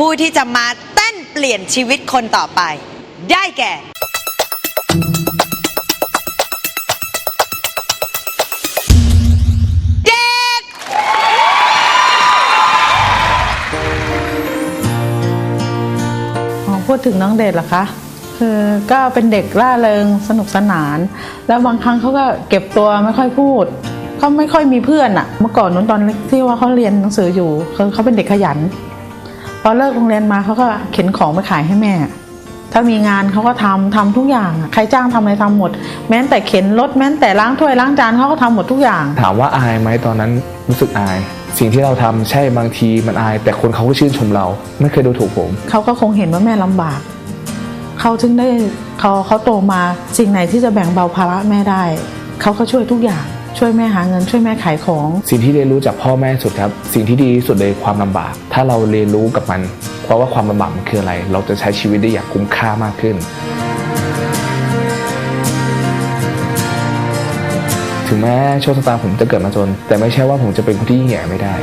ผู้ที่จะมาเต้นเปลี่ยนชีวิตคนต่อไป ได้แก่ เด็ก อ๋อพูดถึงน้องเดชเหรอคะ คือก็เป็นเด็กร่าเริงสนุกสนาน แล้วบางครั้งเขาก็เก็บตัวไม่ค่อยพูด เขาไม่ค่อยมีเพื่อนอะเมื่อก่อนนู้นตอนที่ว่าเขาเรียนหนังสืออยู่คือเขาเป็นเด็กขยัน พอเลิกโรงเรียนมาเขาก็เข็นของไปขายให้แม่ ถ้ามีงานเขาก็ทำทำทุกอย่างอะใครจ้างทำอะไรทำหมด แม้แต่เข็นรถแม้แต่ล้างถ้วยล้างจานเขาก็ทำหมดทุกอย่าง ถามว่าอายไหมตอนนั้นรู้สึกอาย สิ่งที่เราทำใช่บางทีมันอาย แต่คนเขาก็ชื่นชมเรา ไม่เคยดูถูกผมเขาก็คงเห็นว่าแม่ลำบากเขาถึงได้เขาเขาโตมาสิ่งไหนที่จะแบ่งเบาภาระแม่ได้เขาก็ช่วยทุกอย่าง ช่วยแม่หาเงินช่วยแม่ขายของ สิ่งที่เรียนรู้จากพ่อแม่สุดครับ สิ่งที่ดีที่สุดเลยความลำบาก ถ้าเราเรียนรู้กับมัน เพราะว่าความลำบากมันคืออะไร เราจะใช้ชีวิตได้อย่างคุ้มค่ามากขึ้น ถึงแม้โชคชะตาผมจะเกิดมาจน แต่ไม่ใช่ว่าผมจะเป็นคนที่ยิ่งใหญ่ไม่ได้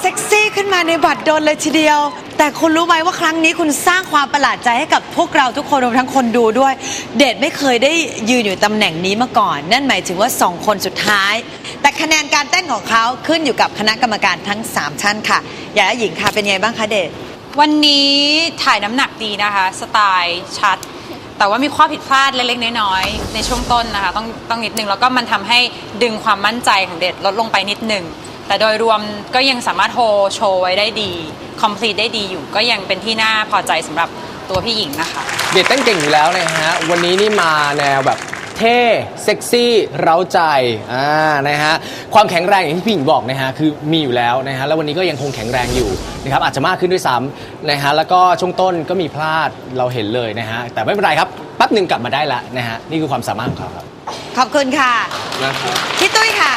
เซ็กซี่ขึ้นมาในบัตรดนเลยทีเดียว แต่คุณรู้ไหมว่าครั้งนี้คุณสร้างความประหลาดใจให้กับพวกเราทุกคนรวมทั้งคนดูด้วย เดชไม่เคยได้ยืนอยู่ตำแหน่งนี้มาก่อน นั่นหมายถึงว่าสองคนสุดท้าย แต่คะแนนการเต้นของเขาขึ้นอยู่กับคณะกรรมการทั้งสามท่านค่ะอย่าหญิงค่ะเป็นไงบ้างคะเดชวันนี้ถ่ายน้ำหนักดีนะคะ สไตล์ชัด แต่ว่ามีข้อผิดพลาดเล็กๆน้อยๆในช่วงต้นนะคะ ต้องต้องนิดนึงแล้วก็มันทำให้ดึงความมั่นใจของเด็ดลดลงไปนิดนึง แต่โดยรวมก็ยังสามารถโฮโชว์ไว้ได้ดี คอมพลีทได้ดีอยู่ ก็ยังเป็นที่น่าพอใจสำหรับตัวพี่หญิงนะคะ เด็ดเต้นเก่งอยู่แล้วนะฮะ วันนี้นี่มาแนวแบบเท่ เซ็กซี่ เร้าใจ อ่า นะฮะ ความแข็งแรงอย่างที่พี่หญิงบอกนะฮะ คือมีอยู่แล้วนะฮะ แล้ววันนี้ก็ยังคงแข็งแรงอยู่นะครับ อาจจะมากขึ้นด้วยซ้ำนะฮะ แล้วก็ช่วงต้นก็มีพลาดเราเห็นเลยนะฮะ แต่ไม่เป็นไรครับ แป๊บหนึ่งกลับมาได้แล้วนะฮะ นี่คือความสามารถของเขาครับ ขอบคุณค่ะ นะครับ พี่ตุ้ยค่ะ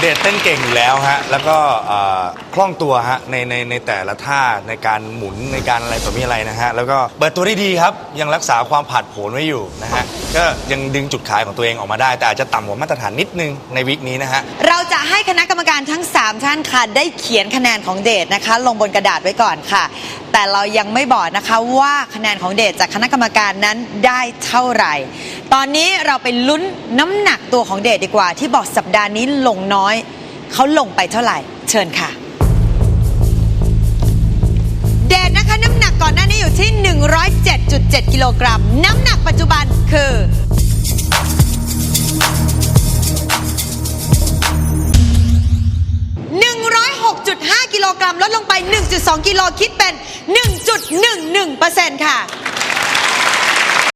เดทเต้นเก่งอยู่แล้วฮะ แล้วก็เอ่อคล่องตัวฮะในในในแต่ละท่าในการหมุนในการอะไรต่อมีอะไรนะฮะ แล้วก็เปิดตัวได้ดีครับ ยังรักษาความผาดโผนไว้อยู่นะฮะก็ยังดึงจุดขายของตัวเองออกมาได้ แต่อาจจะต่ำกว่ามาตรฐานนิดนึงในวิกนี้นะฮะ เราจะให้คณะกรรมการทั้ง 3 ท่านค่ะ ได้เขียนคะแนนของเดทนะคะ ลงบนกระดาษไว้ก่อนค่ะ แต่เรายังไม่บอกนะคะว่าคะแนนของเดทจากคณะกรรมการนั้นได้เท่าไหร่ ตอนนี้เราไปลุ้นน้ำหนักตัวของเดทดีกว่า ที่บอกสัปดาห์นี้ลงน้อยเขาลงไปเท่าไหร่ เชิญค่ะ เดทนะคะน้ำหนัก ก่อนหน้านี้อยู่ที่ 107.7 กิโลกรัม น้ำหนักปัจจุบันคือ 106.5 กิโลกรัม ลดลงไป 1.2 กิโลคิดเป็น 1.11%ค่ะ